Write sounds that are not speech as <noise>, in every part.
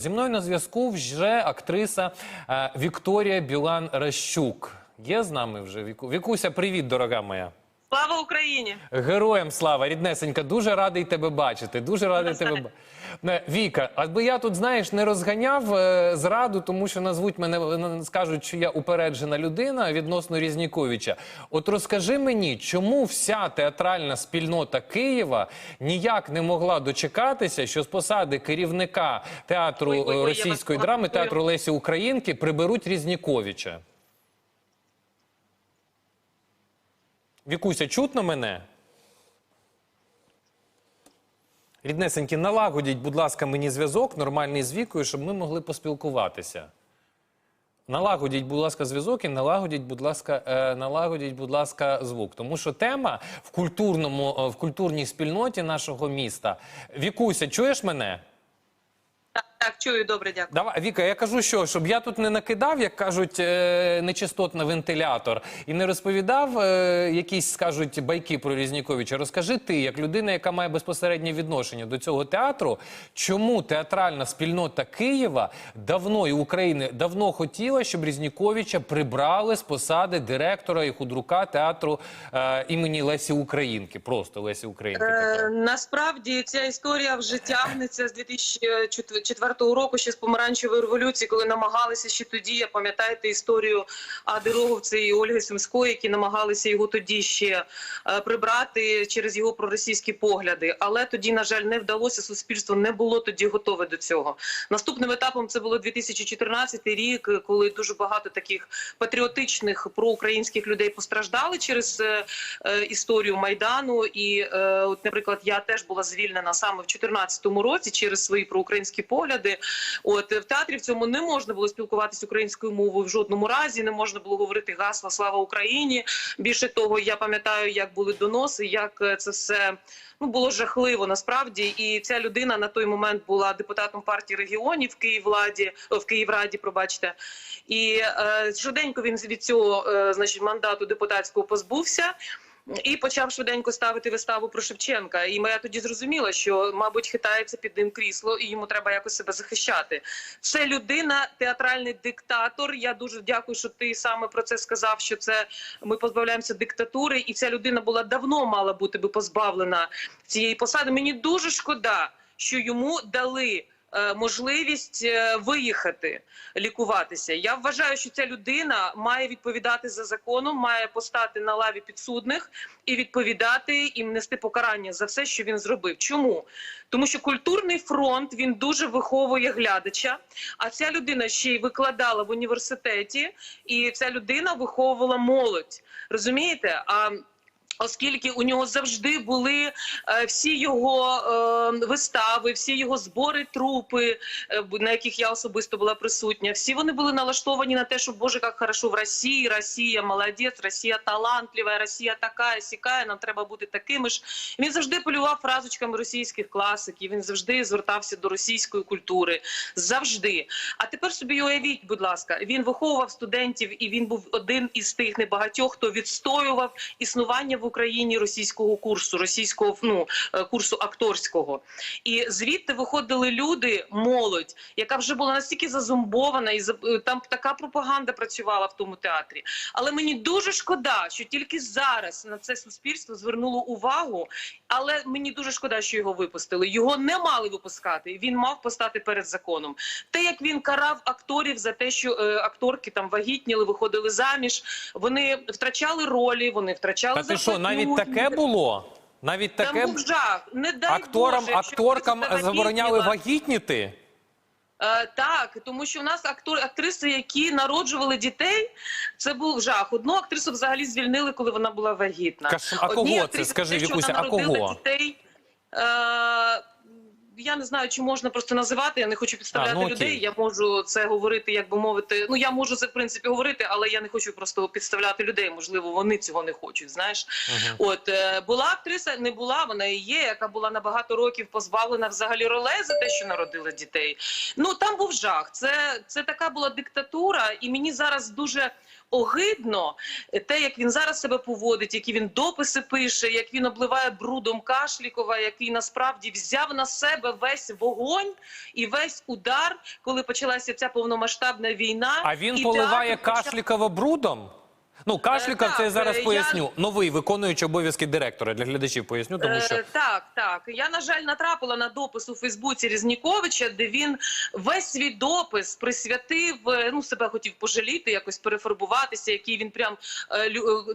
Зі мною на зв'язку вже актриса е, Вікторія Білан Ращук. Є з нами вже Віку. Вікуся, привіт, дорога моя. Слава Україні! Героям слава, ріднесенька, дуже радий тебе бачити. Дуже радий тебе бачити. Віка, аби я тут, знаєш, не розганяв е, зраду, тому що назвуть мене, е, скажуть, що я упереджена людина відносно Різніковича. От розкажи мені, чому вся театральна спільнота Києва ніяк не могла дочекатися, що з посади керівника театру Ой, ой, ой, е, російської драми, театру Лесі Українки приберуть Різніковича? Вікуся, чутно мене? Ріднесенькі, налагодіть, будь ласка, мені зв'язок нормальний з вікою, щоб ми могли поспілкуватися. Налагодіть, будь ласка, зв'язок і налагодіть, будь ласка, е, налагодіть, будь ласка, звук. Тому що тема в культурному, е, в культурній спільноті нашого міста. Вікуся, чуєш мене? Так, чую, добре, дякую. Давай, Віка, я кажу, що щоб я тут не накидав, як кажуть, е, нечистотний вентилятор, і не розповідав е, якісь, скажуть, байки про Різніковича. Розкажи ти, як людина, яка має безпосереднє відношення до цього театру, чому театральна спільнота Києва давно і України давно хотіла, щоб Різніковича прибрали з посади директора і худрука театру е, імені Лесі Українки, просто Лесі Українки. Е, тепер. насправді ця історія вже тягнеться з 2004 року, ще з помаранчевої революції, коли намагалися ще тоді, я пам'ятаєте історію Ади Роговця і Ольги Сумської, які намагалися його тоді ще е, прибрати через його проросійські погляди. Але тоді, на жаль, не вдалося. Суспільство не було тоді готове до цього. Наступним етапом це було 2014 рік, коли дуже багато таких патріотичних проукраїнських людей постраждали через е, е, історію майдану. І, от, наприклад, я теж була звільнена саме в 2014 році через свої проукраїнські погляди. От в театрі в цьому не можна було спілкуватися українською мовою в жодному разі, не можна було говорити гасла Слава Україні. Більше того, я пам'ятаю, як були доноси, як е, це все. Ну було жахливо насправді, і ця людина на той момент була депутатом партії регіонів в Київладі о, в Київраді. Пробачте, і е, швиденько він від цього е, значить мандату депутатського позбувся. І почав швиденько ставити виставу про Шевченка. І я тоді зрозуміла, що, мабуть, хитається під ним крісло, і йому треба якось себе захищати. Це людина, театральний диктатор. Я дуже дякую, що ти саме про це сказав. Що це ми позбавляємося диктатури, і ця людина була давно мала бути би позбавлена цієї посади. Мені дуже шкода, що йому дали. Е, Можливість е, виїхати лікуватися. Я вважаю, що ця людина має відповідати за законом, має постати на лаві підсудних і відповідати і нести покарання за все, що він зробив. Чому? Тому що культурний фронт він дуже виховує глядача. А ця людина ще й викладала в університеті, і ця людина виховувала молодь. Розумієте? А Оскільки у нього завжди були е, всі його е, вистави, всі його збори трупи, е, на яких я особисто була присутня, всі вони були налаштовані на те, що Боже, як хорошо в Росії, Росія молодець, Росія талантлива, Росія така, сікає, нам треба бути такими ж. Він завжди полював фразочками російських класиків. Він завжди звертався до російської культури. Завжди. А тепер собі уявіть, будь ласка, він виховував студентів, і він був один із тих небагатьох, хто відстоював існування в Україні російського курсу, російського ну, е, курсу акторського. І звідти виходили люди, молодь, яка вже була настільки зазумбована, і там така пропаганда працювала в тому театрі. Але мені дуже шкода, що тільки зараз на це суспільство звернуло увагу. Але мені дуже шкода, що його випустили. Його не мали випускати. Він мав постати перед законом. Те, як він карав акторів за те, що е, акторки там вагітніли, виходили заміж, вони втрачали ролі, вони втрачали зарплатню. Навіть таке було? Навіть Там таке був жах. Не дай акторам, Боже, акторкам забороняли вагітніти? Е, так, тому що у нас актор, актриси, які народжували дітей, це був жах. Одну актрису взагалі звільнили, коли вона була вагітна. Каш- а Одній кого це? Скажи, те, що Вікуся, вона а народила кого? Дітей, е, я не знаю, чи можна просто називати. Я не хочу підставляти А, ну, людей. Я можу це говорити, як би мовити. Ну я можу це в принципі говорити, але я не хочу просто підставляти людей. Можливо, вони цього не хочуть. Знаєш, Мгм. От е, була актриса, не була, вона і є, яка була на багато років позбавлена взагалі ролей за те, що народила дітей. Ну там був жах. Це, це така була диктатура, і мені зараз дуже огидно те, як він зараз себе поводить, які він дописи пише, як він обливає брудом Кашлікова, який насправді взяв на себе весь вогонь і весь удар, коли почалася ця повномасштабна війна. А він і поливає Кашлікова брудом? Ну, Е, це я зараз е, я- поясню. Новий виконуючий обов'язки директора для глядачів поясню, тому що Е, так, так. Я на жаль натрапила на допис у Фейсбуці Різніковича, де він весь свій допис присвятив. Ну себе хотів пожаліти, якось перефарбуватися, який він прям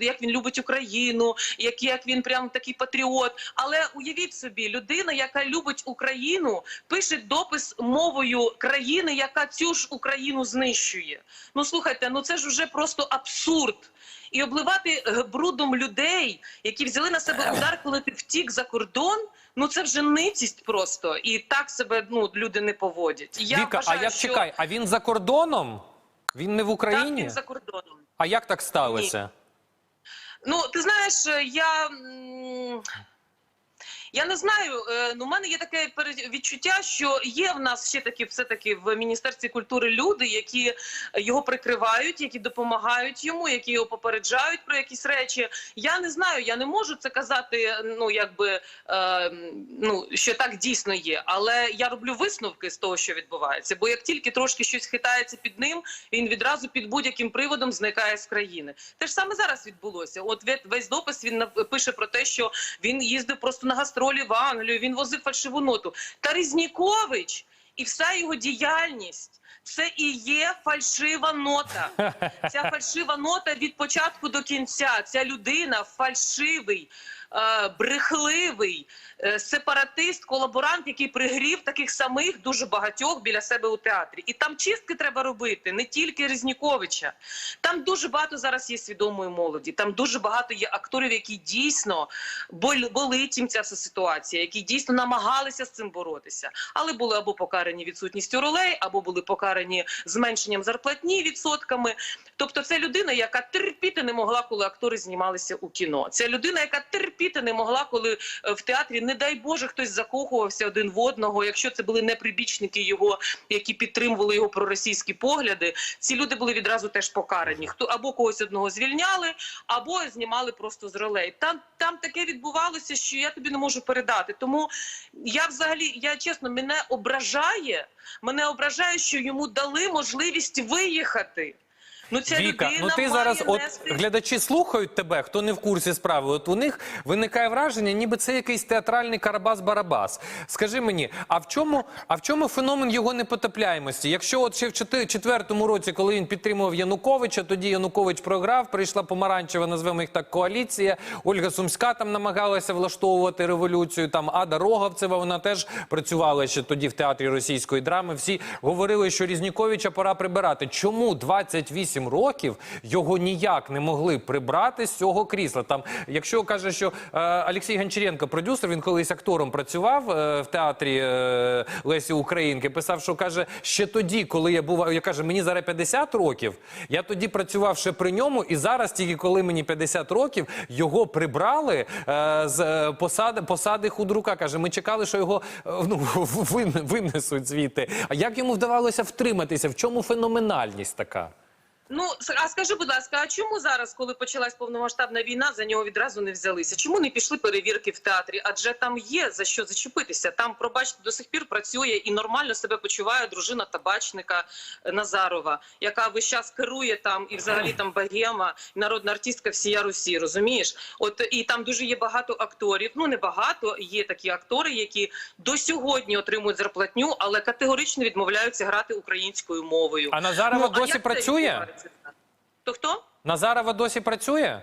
як він любить Україну, як, як він прям такий патріот. Але уявіть собі, людина, яка любить Україну, пише допис мовою країни, яка цю ж Україну знищує. Ну слухайте, ну це ж уже просто абсурд. І обливати е, брудом людей, які взяли на себе удар, коли ти втік за кордон. Ну це вже ницість просто, і так себе ну люди не поводять. Я Віка, а я як що чекай, а він за кордоном? Він не в так, Україні? він за кордоном. А як так сталося? Ну ти знаєш, е, я. Я не знаю. е, Ну, у мене є таке відчуття, що є в нас ще таки, все таки в міністерстві культури люди, які його прикривають, які допомагають йому, які його попереджають про якісь речі. Я не знаю, я не можу це казати. Ну якби е, ну що так дійсно є, але я роблю висновки з того, що відбувається. Бо як тільки трошки щось хитається під ним, він відразу під будь-яким приводом зникає з країни. Те ж саме зараз відбулося. От ве- весь допис він пише про те, що він їздив просто на гастролі в Англію, він возив фальшиву ноту. Та Різнікович і вся його діяльність. Це і є фальшива нота. <laughs> Ця фальшива нота від початку до кінця. Ця людина фальшивий, брехливий е, сепаратист, колаборант, який пригрів таких самих дуже багатьох біля себе у театрі. І там чистки треба робити не тільки Різніковича. Там дуже багато зараз є свідомої молоді. Там дуже багато є акторів, які дійсно болить їм ця ситуація, які дійсно намагалися з цим боротися, але були або покарані відсутністю ролей, або були покарані зменшенням зарплатні відсотками. Тобто, це людина, яка терпіти не могла, коли актори знімалися у кіно. Це людина, яка терпіти не могла, коли е, в театрі, не дай Боже, хтось закохувався один в одного. Якщо це були не прибічники його, які підтримували його проросійські погляди, ці люди були відразу теж покарані. Хто або когось одного звільняли, або знімали просто з ролей. Там там таке відбувалося, що я тобі не можу передати. Тому я взагалі, я чесно, мене ображає. Мене ображає, що йому дали можливість виїхати. Ну ця Віка, людина ну ти має зараз, от нести... глядачі слухають тебе, хто не в курсі справи. От у них виникає враження, ніби це якийсь театральний Карабас-Барабас. Скажи мені, а в чому, а в чому феномен його непотопляємості? Якщо от ще в чотир- четвертому році, коли він підтримував Януковича, тоді Янукович програв, прийшла помаранчева, назвемо їх так, коаліція. Ольга Сумська там намагалася влаштовувати революцію. Там Ада Роговцева, вона теж працювала ще тоді в театрі російської драми. Всі говорили, що Різніковича пора прибирати. Чому 28 років його ніяк не могли прибрати з цього крісла? Там, якщо каже, що е, Олексій Гончаренко, продюсер, він колись актором працював е, в театрі е, Лесі Українки, писав, що каже, ще тоді, коли я був, я каже, мені зараз 50 років, я тоді працював ще при ньому, і зараз, тільки коли мені 50 років, його прибрали е, з е, посади, посади худрука. Каже, ми чекали, що його е, ну, <laughs> винесуть звідти. А як йому вдавалося втриматися? В чому феноменальність така? Ну а скажи, будь ласка, а чому зараз, коли почалась повномасштабна війна, за нього відразу не взялися? Чому не пішли перевірки в театрі? Адже там є за що зачепитися. Там, пробачте, до сих пір працює і нормально себе почуває дружина табачника е, Назарова, яка весь час керує там і взагалі там богема, народна артистка всія Русі. Розумієш? От і там дуже є багато акторів. Ну не багато. Є такі актори, які до сьогодні отримують зарплатню, але категорично відмовляються грати українською мовою. А Назарова Ну, а досі працює? Відбувається? То хто? Назарова досі працює?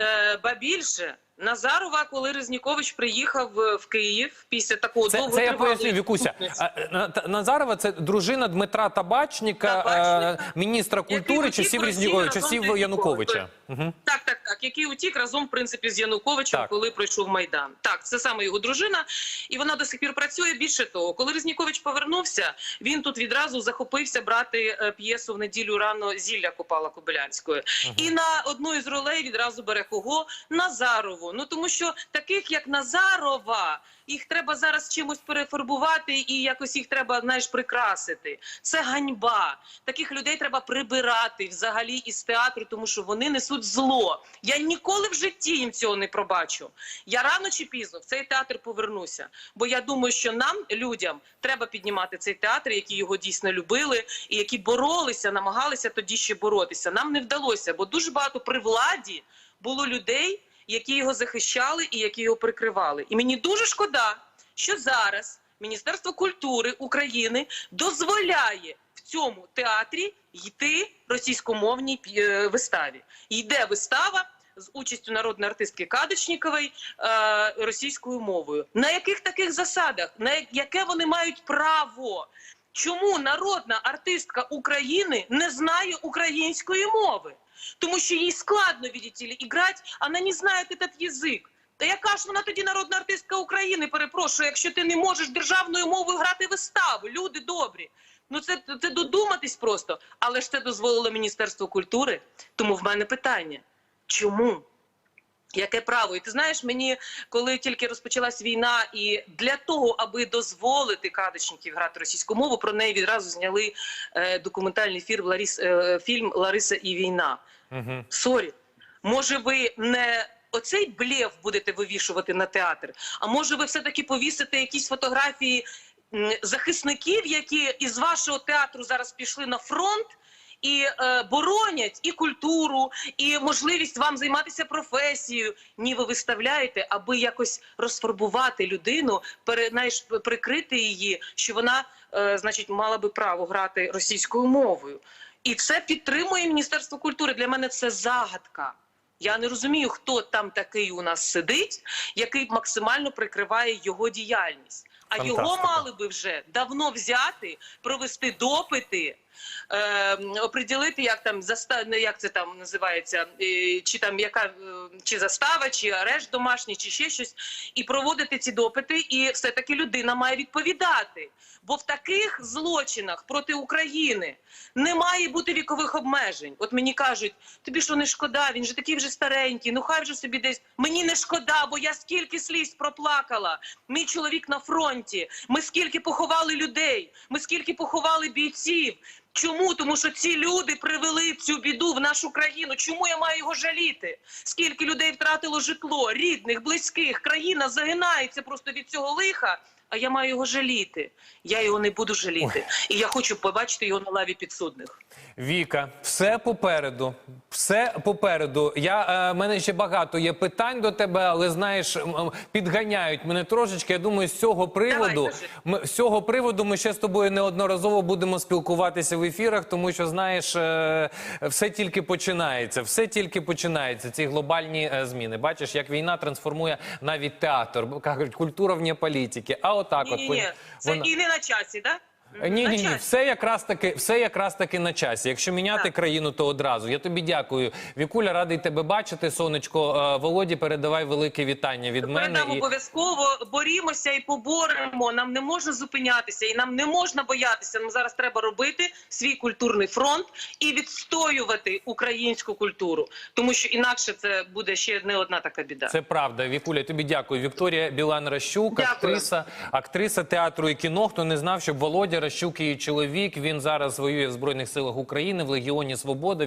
Е, ба більше. Назарова, коли Резнікович приїхав е, в Київ після такого Це, довго це я поясню, Вікуся. Е, Назарова це дружина Дмитра Табачника, Табачника, е, міністра культури часів разом часів Януковича. Угу. Так, так, так. Який утік разом, в принципі, з Януковичем, Так. коли пройшов Майдан. Так, це саме його дружина, і вона до сих пір працює. Більше того, коли Резнікович повернувся, він тут відразу захопився брати е, п'єсу в неділю рано зілля Купала Кобилянської. І на одну із ролей відразу бере кого? Назарову. Ну тому що таких як Назарова. Їх треба зараз чимось перефарбувати і якось їх треба знаєш, прикрасити. Це ганьба. Таких людей треба прибирати взагалі із театру, тому що вони несуть зло. Я ніколи в житті їм цього не пробачу. Я рано чи пізно в цей театр повернуся. Бо я думаю, що нам, людям, треба піднімати цей театр, які його дійсно любили, і які боролися, намагалися тоді ще боротися. Нам не вдалося, бо дуже багато при владі було людей, які його захищали і які його прикривали. І мені дуже шкода, що зараз Міністерство культури України дозволяє в цьому театрі йти російськомовній е, виставі. Йде вистава з участю народної артистки Кадочнікової е, російською мовою. На яких таких засадах? На яке вони мають право? Чому народна артистка України не знає української мови? Тому що їй складно, видите ли, играть, вона не знає этот язик. Та яка ж вона тоді народна артистка України? Перепрошую, якщо ти не можеш державною мовою грати виставу, люди добрі. Ну це, це додуматись просто. Але ж це дозволило Міністерство культури. Тому в мене питання: чому? Яке право? І ти знаєш, мені коли тільки розпочалась війна, і для того, аби дозволити кадочників грати російську мову, про неї відразу зняли е, документальний фільм Ларіс, е, фільм Лариса і війна. Угу. Сорі, може, ви не оцей блєв будете вивішувати на театр, а може, ви все-таки повісите якісь фотографії захисників, які із вашого театру зараз пішли на фронт. І е, боронять і культуру, і можливість вам займатися професією. Ні, ви виставляєте, аби якось розфарбувати людину, пере, знаєш, прикрити її, що вона, е, значить, мала би право грати російською мовою. І це підтримує Міністерство культури. Для мене це загадка. Я не розумію, хто там такий у нас сидить, який максимально прикриває його діяльність. А його мали би вже давно взяти, провести допити, е, оприділити, як там заста... не, як це там називається, е, чи там яка е, чи застава, чи арешт домашній, чи ще щось, і проводити ці допити. І все таки людина має відповідати. Бо в таких злочинах проти України не має бути вікових обмежень. От мені кажуть, тобі що не шкода? Він же такий вже старенький. Ну хай вже собі десь. Мені не шкода, бо я скільки сліз проплакала. Мій чоловік на фронті. Ми скільки поховали людей. Ми скільки поховали бійців. Чому? Тому що ці люди привели цю біду в нашу країну. Чому я маю його жаліти? Скільки людей втратило житло, рідних, близьких, країна загинається просто від цього лиха. А я маю його жаліти. Я його не буду жаліти. І я хочу побачити його на лаві підсудних. Віка, все попереду. Все попереду. Я е, мене ще багато є питань до тебе, але знаєш, підганяють мене трошечки. Я думаю, з цього приводу кажи. ми з цього приводу ми ще з тобою неодноразово будемо спілкуватися в ефірах, тому що знаєш, е, все тільки починається. Все тільки починається. Ці глобальні е, зміни. Бачиш, як війна трансформує навіть театр. Кажуть, культура вне політики. А отак, Ні, от ні, ні. Це вона- і не на часі, так? Ні, ні, ні, все якраз таки, все якраз таки на часі. Якщо міняти Так. країну, то одразу. Я тобі дякую. Вікуля, радий тебе бачити. Сонечко Е, Володі, передавай велике вітання від мене. Передам І... обов'язково борімося і поборемо. Нам не можна зупинятися, і нам не можна боятися. Нам зараз треба робити свій культурний фронт і відстоювати українську культуру, тому що інакше це буде ще не одна така біда. Це правда, Вікуля. Тобі дякую. Вікторія Білан Ращук, Дякую. актриса, актриса театру і кіно. Хто не знав, що Володя Ращук її чоловік. Він зараз воює в збройних силах України в Легіоні Свобода.